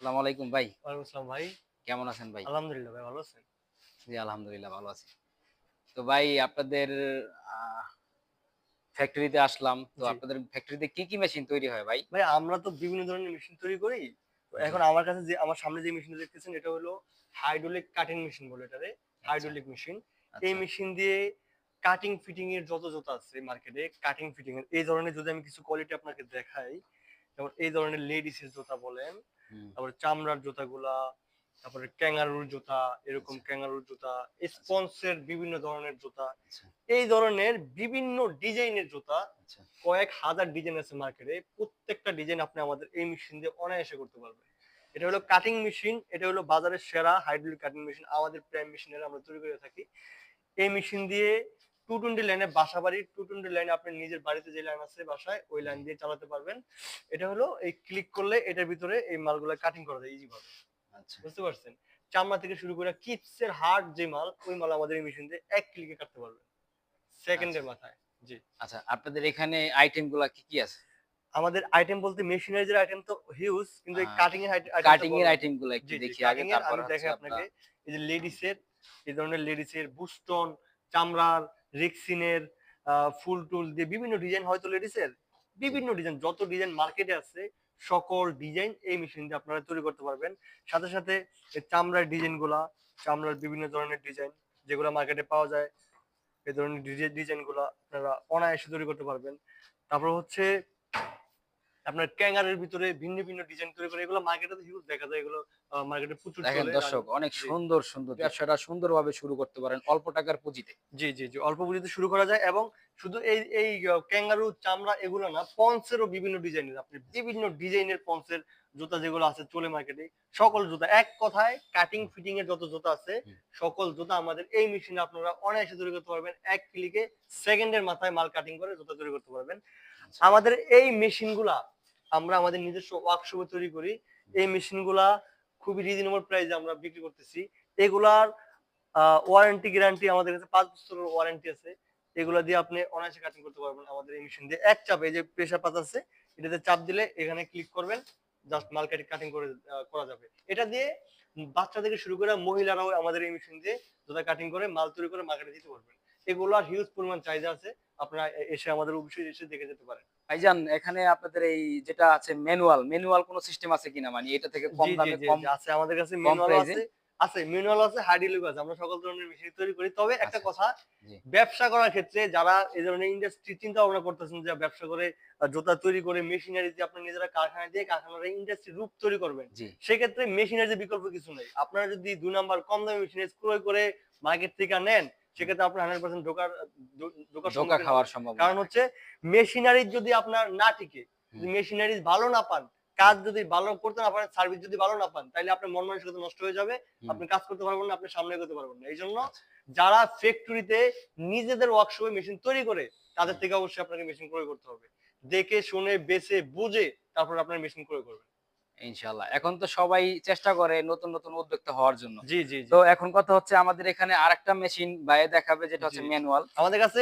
আসসালামু আলাইকুম ভাই। ওয়ালাইকুম আসসালাম ভাই। কেমন আছেন ভাই? আলহামদুলিল্লাহ ভাই ভালো আছেন? জি আলহামদুলিল্লাহ ভালো আছি। তো ভাই আপনাদের ফ্যাক্টরিতে আসলাম। তো আপনাদের ফ্যাক্টরিতে কি কি মেশিন তৈরি হয় ভাই? ভাই আমরা তো বিভিন্ন ধরনের মেশিন তৈরি করি। এখন আমার কাছে যে আমার সামনে যে মেশিনটা দেখতেছেন এটা হলো হাইড্রোলিক কাটিং মেশিন বলে এটারে হাইড্রোলিক মেশিন এই মেশিন দিয়ে কাটিং ফিটিং এর যত যত আছে মার্কেটে কাটিং ফিটিং এর এই ধরনের যদি আমি কিছু কোয়ালিটি আপনাকে দেখাই যেমন এই ধরনের লেডিস এর জুতা বলেন তারপরে চামড়ার জুতাগুলা তারপরে ক্যাঙ্গারুর জুতা এরকম আচ্ছা। ক্যাঙ্গারুর জুতা স্পন্সের বিভিন্ন ধরনের জুতা। আচ্ছা, এই ধরনের বিভিন্ন ডিজাইনের জুতা আচ্ছা, কয়েক হাজার ডিজাইন আছে মার্কেটে। প্রত্যেকটা ডিজাইন আপনি আমাদের এই মেশিন দিয়ে অনায়াসে করতে পারবেন। এটা হলো কাটিং মেশিন এটা হলো বাজারের সেরা হাইড্রোলিক কাটিং মেশিন আমাদের প্রাইম মেশিনের আমরা তৈরি করে থাকি। এই মেশিন দিয়ে টু টোয়েন্টি লাইনে বাসা বাড়ি টু টোয়েন্টি লাইনে আপনি নিজের বাড়িতে যে লাইন আছে বাসায় ওই লাইন দিয়ে চালাতে পারবেন। এটা হলো এই ক্লিক করলে এটার ভিতরে এই মালগুলো কাটিং করা যায় ইজি ভাবে। আচ্ছা। বুঝতে পারছেন? চামড়া থেকে শুরু করে কিপসের হার্ড যে মাল ওই মাল আমাদের এই মেশিন দিয়ে এক ক্লিকে কাটতে পারবেন। সেকেন্ডের মাথায় জি। আচ্ছা আপনাদের এখানে আইটেমগুলা কি কি আছে? আমাদের আইটেম বলতে মেশিনারিজের আইটেম তো হিউজ কিন্তু কাটিং এর কাটিং এর আইটেমগুলা একটু দেখি আগে তারপর আমি দেখাই আপনাকে। এই যে লেডিস এর এই ধরনের লেডিস এর বুস্টন চামড়ার, রেক্সিনের ফুল টুল দিয়ে বিভিন্ন ডিজাইন হয়তো লেডিস এর, বিভিন্ন ডিজাইন যত ডিজাইন মার্কেটে আছে, সকল ডিজাইন এই মেশিন দিয়ে আপনারা তৈরি করতে পারবেন। সাথে সাথে চামড়ার ডিজাইনগুলা, চামড়ার বিভিন্ন ধরনের ডিজাইন যেগুলো মার্কেটে পাওয়া যায়, এই ধরনের ডিজাইনগুলা আপনারা অনায়াসে তৈরি করতে পারবেন। তারপর হচ্ছে আপনার ক্যাঙ্গারের ভিতরে ভিন্ন ভিন্ন ডিজাইন তৈরি করে এগুলো মার্কেটে হিউজ দেখা যায় এগুলো মার্কেটে প্রচুর দেখেন দর্শক অনেক সুন্দর সুন্দর ব্যবসাটা সুন্দরভাবে শুরু করতে পারেন অল্প টাকার পুঁজিতে। জি জি জি অল্প পুঁজিতে শুরু করা যায় এবং শুধু এই এই ক্যাঙ্গারু চামড়া এগুলো না পন্সেরও বিভিন্ন ডিজাইনের আপনি বিভিন্ন ডিজাইনের পন্সের জুতা যেগুলো আছে চলে মার্কেটে সকল জুতা। এক কথায় কাটিং ফিটিং এর যত জুতা আছে সকল জুতা আমাদের এই মেশিনে আপনারা অনায়াসে তৈরি করতে পারবেন। এক ক্লিকে সেকেন্ডের মাথায় মাল কাটিং করে জুতা তৈরি করতে পারবেন। আচ্ছা। আমাদের এই মেশিনগুলা আমরা আমাদের নিজস্ব ওয়ার্কশপে তৈরি করি। এই মেশিনগুলা খুবই রিজনেবল প্রাইসে আমরা বিক্রি করতেছি। এগুলার ওয়ারেন্টি গ্যারান্টি আমাদের কাছে পাঁচ বছরের ওয়ারেন্টি আছে। এগুলা দিয়ে আপনি অনায়াসে কাটিং করতে পারবেন আমাদের এই মেশিন দিয়ে। এক চাপে যে প্রেসার পাত আছে, এটাতে চাপ দিলে এখানে ক্লিক করবেন জাস্ট মাল কাটিং কাটিং করে করা যাবে। এটা দিয়ে বাচ্চা থেকে শুরু করে মহিলারাও আমাদের এই মেশিন দিয়ে জুতা কাটিং করে, মাল তৈরি করে মার্কেটে দিতে পারবেন। এগুলার হিউজ পরিমাণ চাহিদা আছে। আপনারা এসে আমাদের অবশ্যই এসে দেখে যেতে পারেন। ভাইজান এখানে আপনাদের এই যেটা আছে ম্যানুয়াল ম্যানুয়াল কোনো সিস্টেম আছে কিনা? মানে এটা থেকে কম দামে কম আছে আমাদের কাছে ম্যানুয়াল আছে আছে ম্যানুয়াল আছে হাইড্রোলিক আছে আমরা সকল ধরনের মেশিন তৈরি করি। তবে একটা আচ্ছা, কথা ব্যবসা করার ক্ষেত্রে যারা এই ধরনের ইন্ডাস্ট্রি চিন্তা ভাবনা করতেছেন যে ব্যবসা করে জুতা তৈরি করে মেশিনারি দিয়ে আপনি নিজেরা কারখানা দিয়ে কারখানার ইন্ডাস্ট্রি রূপ তৈরি করবেন সেক্ষেত্রে মেশিনারি বিকল্প কিছু নেই। আপনারা যদি দুই নাম্বার কম দামে মেশিনারি ক্রয় করে মার্কেট থেকে নেন সেক্ষেত্রে আপনার হান্ড্রেড পার্সেন্ট ঢোকার ঢো- ঢোকার ধোকা খাওয়ার হবেন। সম্ভাবনা কারণ হচ্ছে মেশিনারি যদি আপনার না টিকে মেশিনারি ভালো না পান কাজ যদি ভালো করতে না পারেন সার্ভিস যদি ভালো না পান তাহলে আপনার মন মানসিকতা নষ্ট হয়ে যাবে আপনি কাজ করতে পারবেন না আপনি সামনে এগোতে পারবেন না। এই জন্য আচ্ছা। যারা ফ্যাক্টরিতে নিজেদের ওয়ার্কশপে মেশিন তৈরি করে তাদের থেকে অবশ্যই আপনাকে মেশিন ক্রয় করতে হবে। দেখে শুনে বেছে বুঝে তারপর আপনার মেশিন ক্রয় করবেন। ইনশাল্লাহ এখন তো সবাই চেষ্টা করে নতুন নতুন উদ্যোক্তা হওয়ার জন্য। জি জি তো এখন কথা হচ্ছে আমাদের এখানে আরেকটা মেশিন বাইরে দেখাবে যেটা হচ্ছে ম্যানুয়াল। আমাদের কাছে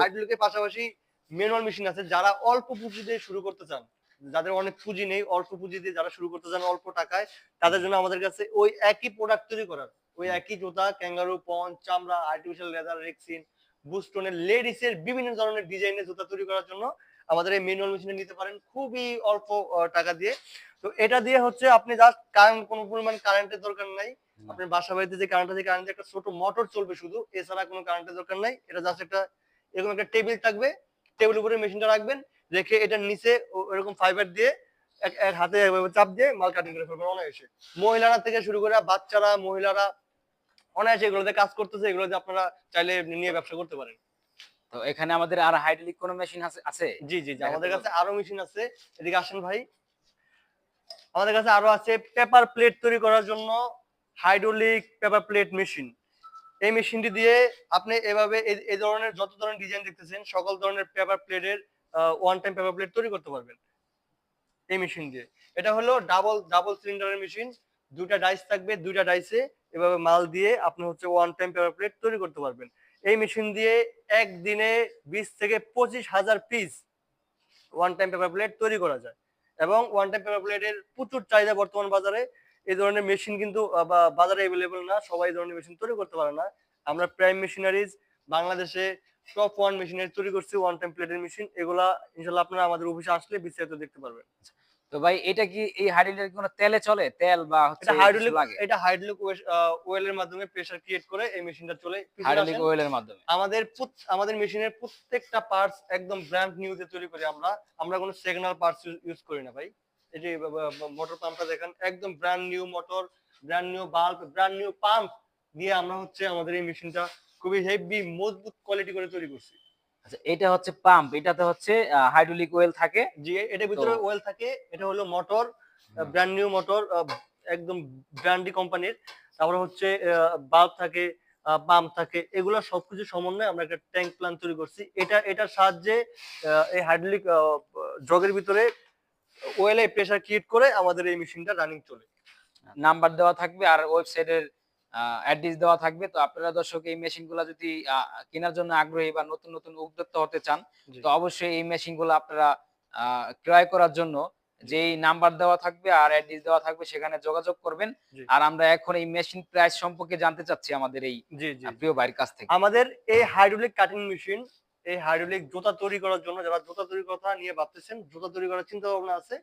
হাইড্রোলিকের পাশাপাশি ম্যানুয়াল মেশিন আছে যারা অল্প পুঁজি দিয়ে শুরু করতে চান। যাদের অনেক পুঁজি নেই অল্প পুঁজি দিয়ে যারা শুরু করতে চান অল্প টাকায় তাদের জন্য আমাদের কাছে ওই একই প্রোডাক্ট তৈরি করার। ওই একই জুতা ক্যাঙ্গারু পন চামড়া আর্টিফিশিয়াল লেদার রেক্সিন বুস্টনের লেডিস এর বিভিন্ন ধরনের ডিজাইনের জুতা তৈরি করার জন্য আমাদের এই ম্যানুয়াল মেশিনে নিতে পারেন। খুবই অল্প টাকা দিয়ে। তো এটা দিয়ে হচ্ছে আপনি জাস্ট কারেন্ট কোনো পরিমাণ কারেন্টের দরকার নাই। আপনার বাসা বাড়িতে যে কারেন্ট আছে কারেন্টে একটা ছোট মোটর চলবে শুধু। এছাড়া কোনো কারেন্টের দরকার নাই। এটা জাস্ট একটা এরকম একটা টেবিল থাকবে। টেবিল উপরে মেশিনটা রাখবেন। রেখে এটার নিচে এরকম ফাইবার দিয়ে এক হাতে চাপ দিয়ে মাল কাটিং করে ফেলবেন অনায়াসে। মহিলারা থেকে শুরু করে বাচ্চারা মহিলারা অনায়াসে এগুলোতে কাজ করতেছে। এগুলোতে আপনারা চাইলে নিয়ে ব্যবসা করতে পারেন। তো এখানে আমাদের আর হাইড্রোলিক কোনো মেশিন আছে জি জি আমাদের কাছে আরও মেশিন আছে। এদিকে আসেন ভাই। আমাদের কাছে আরও আছে পেপার প্লেট তৈরি করার জন্য হাইড্রোলিক পেপার প্লেট মেশিন এই মেশিনটি দিয়ে আপনি এভাবে এই- এই ধরনের যত ধরনের ডিজাইন দেখতেছেন সকল ধরনের পেপার প্লেটের ওয়ান টাইম পেপার প্লেট তৈরি করতে পারবেন। এই মেশিন দিয়ে। এটা হলো ডাবল ডাবল সিলিন্ডারের মেশিন দুটা ডাইস থাকবে দুইটা ডাইসে এভাবে মাল দিয়ে আপনি হচ্ছে ওয়ান টাইম পেপার প্লেট তৈরি করতে পারবেন। এই মেশিন দিয়ে একদিনে বিশ থেকে পঁচিশ হাজার piece one time paper plate তৈরি করা যায়। এবং ওয়ান টাইম পেপার প্লেটের প্রচুর চাহিদা বর্তমান বাজারে। এই ধরনের মেশিন কিন্তু বাজারে অ্যাভেলেবল না। সবাই এই ধরনের মেশিন তৈরি করতে পারে না। আমরা প্রাইম মেশিনারিজ বাংলাদেশে টপ ওয়ান মেশিনারি তৈরি করছি ওয়ান টাইম প্লেটের মেশিন এগুলা, ইনশাল্লাহ আপনারা আমাদের অফিসে আসলে বিস্তারিত দেখতে পারবেন। তো ভাই এটা কি এই হাইড্রোলিক কোনো তেলে চলে? তেল বা হচ্ছে এটা হাইড্রোলিক এটা হাইড্রোলিক ওয়েলের মাধ্যমে প্রেসার ক্রিয়েট করে এই মেশিনটা চলে। হাইড্রোলিক ওয়েলের মাধ্যমে। আমাদের আমাদের মেশিনের প্রত্যেকটা পার্টস একদম ব্র্যান্ড নিউ দিয়ে তৈরি করি আমরা। আমরা কোনো সেকেন্ডাল পার্টস ইউজ করি না ভাই। এই যে মোটর পাম্পটা দেখেন একদম brand new motor brand new bulb brand new pump দিয়ে আমরা হচ্ছে আমাদের এই মেশিনটা খুবই হেভি মজবুত কোয়ালিটি করে তৈরি করছি। আচ্ছা এটা হচ্ছে পাম্প এটাতে হচ্ছে হাইড্রোলিক ওয়েল থাকে। যে এটার ভিতরে ওয়েল থাকে এটা হলো মোটর ব্র্যান্ড নিউ মোটর একদম ব্র্যান্ডি কোম্পানির তারপরে হচ্ছে বাল্ব থাকে পাম্প থাকে এগুলো সবকিছু সমন্বয়ে আমরা একটা ট্যাঙ্ক প্ল্যান তৈরি করছি। এটা এটার সাহায্যে এই হাইড্রোলিক জগের ভিতরে ওয়েলে প্রেসার ক্রিয়েট করে আমাদের এই মেশিনটা রানিং চলে। নাম্বার দেওয়া থাকবে আর ওয়েবসাইটের অ্যাড্রেস দেওয়া থাকবে। তো আপনারা দর্শক এই মেশিনগুলো যদি কেনার জন্য আগ্রহী বা নতুন নতুন উদ্যোক্তা হতে চান তো অবশ্যই এই মেশিনগুলো আপনারা ক্রয় করার জন্য যেই নাম্বার দেওয়া থাকবে আর অ্যাড্রেস দেওয়া থাকবে সেখানে যোগাযোগ করবেন। আর আমরা এখন এই মেশিন প্রাইস সম্পর্কে জানতে চাচ্ছি আমাদের এই প্রিয় ভাইয়ের কাছ থেকে। আমাদের এই হাইড্রোলিক কাটিং মেশিন এই হাইড্রোলিক জুতা তৈরি করার জন্য যারা জুতা তৈরি কথা নিয়ে ভাবতেছেন জুতা তৈরি করার চিন্তা ভাবনা আছে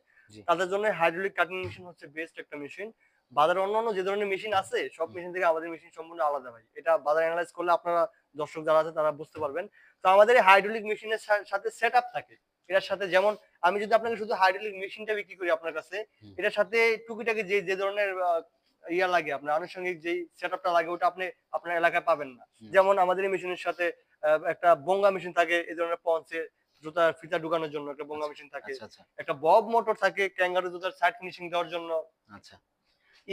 তাদের জন্য হাইড্রোলিক কাটিং মেশিন হচ্ছে বেস্ট একটা মেশিন বাজারে অন্যান্য যে ধরনের মেশিন আছে সব মেশিন থেকে আমাদের মেশিন সম্পূর্ণ আলাদা ভাই। এটা বাজার অ্যানালাইজ করলে আপনারা দর্শক যারা আছে তারা বুঝতে পারবেন। তো আমাদের এই হাইড্রোলিক মেশিনের সাথে সেট থাকে। এটার সাথে যেমন আমি যদি আপনাকে শুধু হাইড্রোলিক মেশিনটা বিক্রি করি আপনার কাছে এটার সাথে টুকিটাকি যে যে ধরনের ইয়া লাগে আপনার আনুষঙ্গিক যেই সেটআপটা লাগে ওটা আপনি আপনার এলাকায় পাবেন না। যেমন আমাদের এই মেশিনের সাথে একটা বঙ্গা মেশিন থাকে এই ধরনের পঞ্চে জুতার ফিতা ঢুকানোর জন্য একটা বঙ্গা মেশিন থাকে। আচ্ছা আচ্ছা। একটা বব মোটর থাকে ক্যাঙ্গারু জুতার সাইড ফিনিশিং দেওয়ার জন্য। আচ্ছা।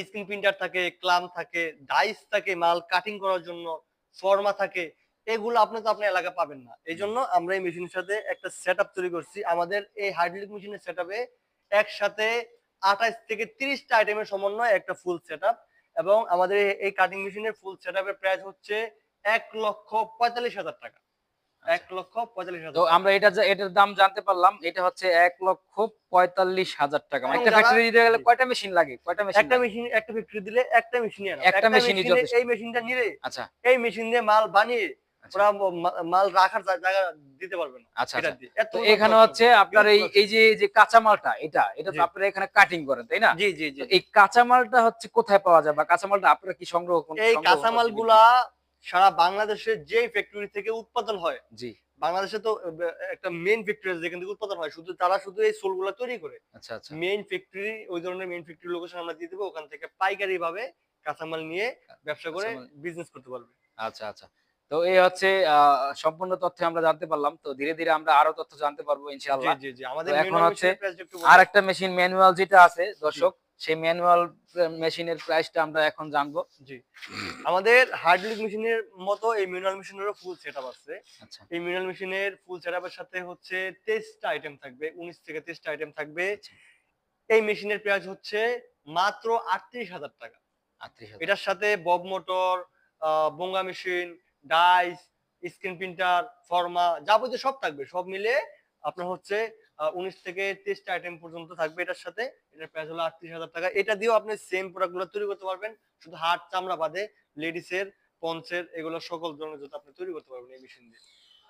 স্ক্রিন প্রিন্টার থাকে ক্লাম থাকে ডাইস থাকে, মাল কাটিং করার জন্য ফর্মা থাকে, এগুলো আপনি তো আপনার এলাকা পাবেন না। এই জন্য আমরা এই মেশিনের সাথে একটা সেট তৈরি করছি। আমাদের এই হাইড্রোলিক মেশিনের সেট একসাথে আঠাশ থেকে তিরিশটা আইটেমের সমন্বয় একটা ফুল সেট এবং আমাদের এই- কাটিং মেশিনের ফুল সেট প্রাইস হচ্ছে এক লক্ষ পঁয়তাল্লিশ হাজার টাকা। এক লক্ষ পঁয়তাল্লিশ তো আমরা এটা এটার দাম জানতে পারলাম এটা হচ্ছে এক লক্ষ পঁয়তাল্লিশ হাজার টাকা। একটা ফ্যাক্টরি দিতে গেলে কয়টা মেশিন লাগে? কয়টা মেশিন একটা মেশিন একটা ফ্যাক্টরি দিলে একটা মেশিনই একটা মেশিনই এই মেশিনটা নিলে আচ্ছা। এই মেশিন দিয়ে মাল বানিয়ে ওরা মাল রাখার জায়গা দিতে পারবে না আচ্ছা আচ্ছা। তো এখানে হচ্ছে আপনার এই এই যে যে কাঁচামালটা এটা এটা তো আপনারা এখানে কাটিং করেন তাই না? জি জি জি। তো এই কাঁচামালটা হচ্ছে কোথায় পাওয়া যায় বা কাঁচামালটা আপনারা কি সংগ্রহ করেন এই সংগ্রহ কাঁচামালগুলা সারা বাংলাদেশের যে ফ্যাক্টরি থেকে উৎপাদন হয় জি। বাংলাদেশে তো একটা মেইন ফ্যাক্টরি আছে যেখান থেকে উৎপাদন হয়। শুধু তারা শুধু এই সোলগুলা তৈরি করে। আচ্ছা আচ্ছা। মেইন ফ্যাক্টরি ওই ধরনের মেইন ফ্যাক্টরি লোকেশন আমরা দিয়ে দেবো ওখান থেকে পাইকারি ভাবে কাঁচামাল নিয়ে ব্যবসা করে বিজনেস করতে পারবে। আচ্ছা আচ্ছা। তো এই হচ্ছে আহ, সম্পূর্ণ তথ্য আমরা জানতে পারলাম। তো ধীরে ধীরে আমরা আরও তথ্য জানতে পারব ইনশাআল্লাহ। জি জি। আমাদের এখন হচ্ছে। আর একটা মেশিন ম্যানুয়াল যেটা আছে দর্শক সেই ম্যানুয়াল মেশিনের প্রাইসটা আমরা এখন জানব। জি। আমাদের হাইড্রোলিক মেশিনের মতো এই মিনারেল মেশিনেরও ফুল সেটআপ আছে। আচ্ছা। এই মিনারেল মেশিনের ফুল সেটআপের সাথে হচ্ছে তেইশটা আইটেম থাকবে উনিশ থেকে তেইশটা আইটেম থাকবে। আচ্ছা। এই মেশিনের প্রাইস হচ্ছে মাত্র আটত্রিশ হাজার টাকা। এটার সাথে বব মোটর বঙ্গা মেশিন ডাইস স্ক্রিন প্রিন্টার ফর্মা যাবতীয় সব থাকবে। সব মিলে আপনার হচ্ছে উনিশ থেকে তেইশটা আইটেম পর্যন্ত থাকবে এটার সাথে। এটার প্রাইস হলো আটত্রিশ হাজার টাকা। এটা দিয়েও আপনি সেম প্রোডাক্টগুলো তৈরি করতে পারবেন। শুধু হাট চামড়া বাদে লেডিসের পঞ্চের এগুলো সকল ধরনের জুতো আপনি তৈরি করতে পারবেন এই মেশিন দিয়ে।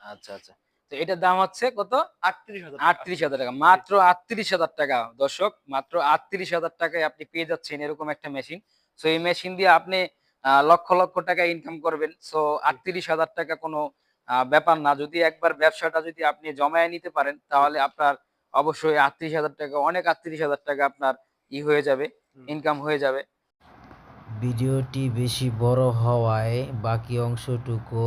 আচ্ছা আচ্ছা। তো এটার দাম হচ্ছে কত? আটত্রিশ হাজার আটত্রিশ হাজার টাকা। মাত্র আটত্রিশ হাজার টাকা দর্শক। মাত্র আটত্রিশ হাজার টাকায় আপনি পেয়ে যাচ্ছেন এরকম একটা মেশিন সো এই মেশিন দিয়ে আপনি আহ, লক্ষ লক্ষ টাকা ইনকাম করবেন। সো আটত্রিশ হাজার টাকা কোনো ব্যাপার না। যদি একবার ব্যবসাটা যদি আপনি জমায়ে নিতে পারেন তাহলে আপনার অবশ্যই আটত্রিশ হাজার টাকা অনেক আটত্রিশ হাজার টাকা আপনার ই হয়ে যাবে। ইনকাম হয়ে যাবে। ভিডিওটি বেশি বড় হওয়ায় বাকি অংশটুকু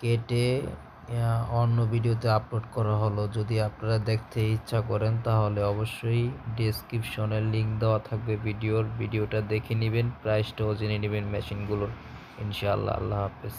কেটে আহ, অন্য ভিডিওতে আপলোড করা হলো। যদি আপনারা দেখতে ইচ্ছা করেন তাহলে অবশ্যই ডেসক্রিপশনে লিংক দেওয়া থাকবে ভিডিওর। ভিডিওটা দেখে নেবেন প্রাইসটাও জেনে নেবেন মেশিনগুলোর ইনশাআল্লাহ আল্লাহ হাফেজ।